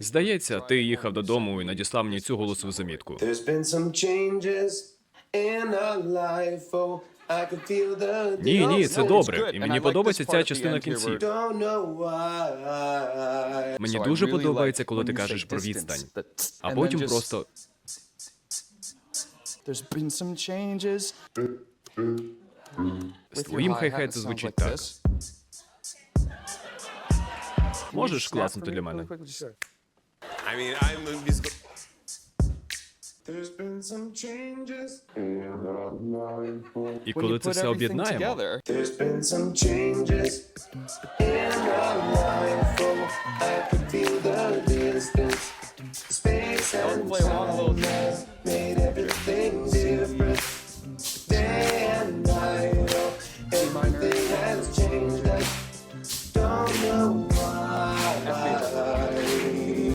Здається, ти їхав додому і надіслав мені цю голосову замітку. Oh, Ні, ні, це добре. І мені подобається ця частина кінці. Don't know why. Мені дуже подобається, коли ти кажеш про відстань. А потім просто з твоїм хай-хай це звучить так. Можеш класнути для мене? I mean, I'm a musical. There's been some changes. І коли все об'єднаємо. There's been some changes. In the line full, I could feel the distance. Space and time.